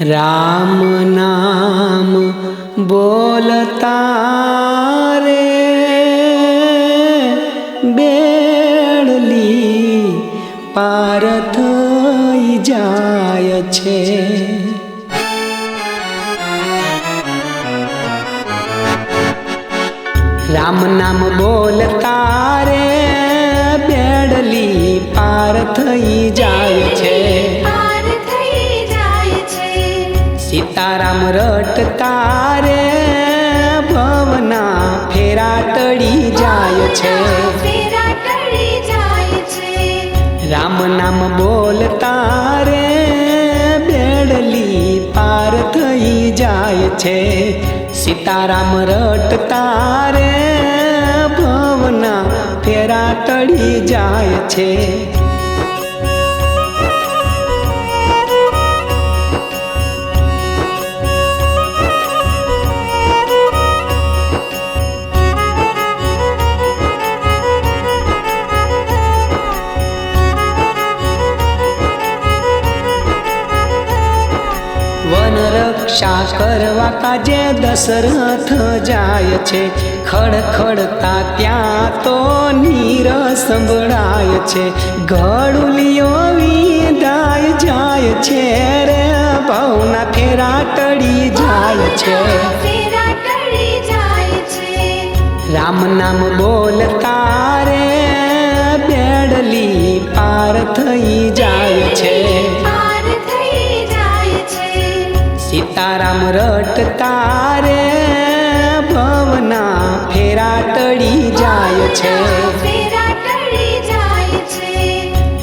રામ નામ બોલતા રે બેડલી પાર થઈ જાય છે. રામ નામ બોલતા રે સીતારામ રટતા રે ભવના ફેરા તળી જાય છે. રામ નામ બોલતા રે બેડલી પાર થઈ જાય છે. સીતારામ રટતા રે ભવના ફેરા તળી જાય છે. રક્ષા કરવા કાજે દશરથ જાય છે ખડખડતા ત્યાં તો નીર સંભળાય છે. ગળુલિયો વિદાય જાય છે રે ભાવના ફેરા ટળી જાય છે. રામ નામ બોલતા રે બેડલી સીતારામ રટતા રે ભવના ફેરા તળી જાય છે.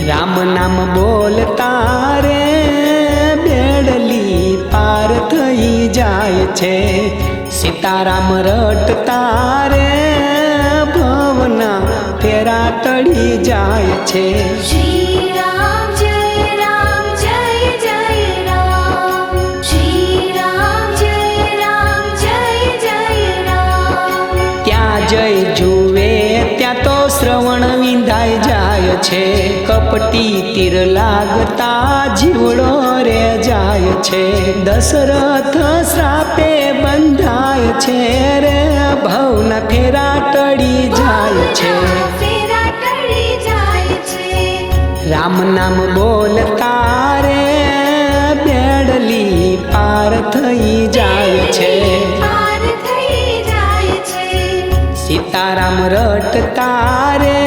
રામ નામ બોલતા રે બેડલી પાર થઈ જાય છે. સીતારામ રટતા રે ભવના ફેરા તળી જાય છે. શ્રી છે કપટી તીર લાગતા જીવડો રે જાય છે. દશરથ શ્રાપે બંધાય છે રે ભવના ફેરા ટળી જાય છે. રામ નામ બોલતા રે બેડલી પાર થઈ જાય છે. સીતારામ રટતા રે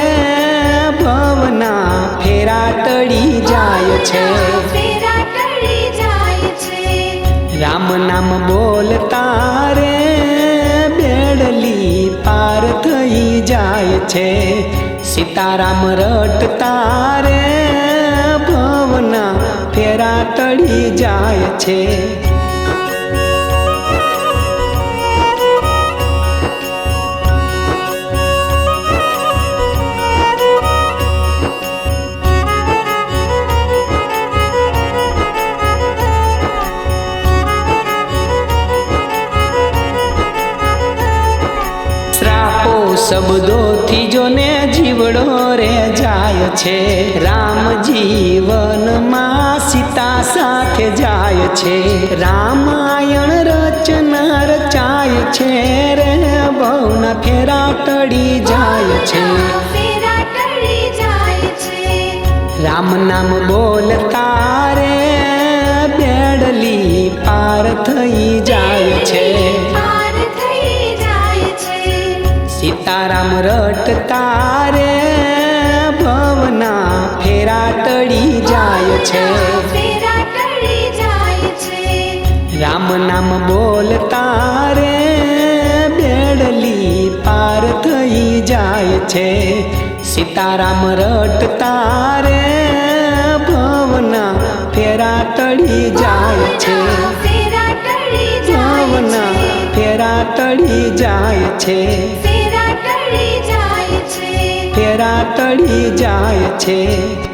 ફેરા ટળી જાય છે. રામ નામ બોલતા રે બેડલી પાર થઈ જાય છે. સીતારામ રટતા રે ભવના ફેરા તળી જાય છે. શબ્દોથી જોને જીવડો રે જાય છે. રામ જીવનમાં સીતા સાથે જાય છે. રામાયણ રચના રચાય છે. રે બહુના ફેરા ટળી જાય છે. રામ નામ બોલતા સીતારામ રટતા રે ભવના ફેરા તળી જાય છે. રામ નામ બોલતા રે બેડલી પાર થઈ જાય છે. સીતારામ રટતા રે ભવના ફેરા તળી જાય છે. ભવના ફેરા ટળી જાય છે. ફેરા ટળી જાય છે.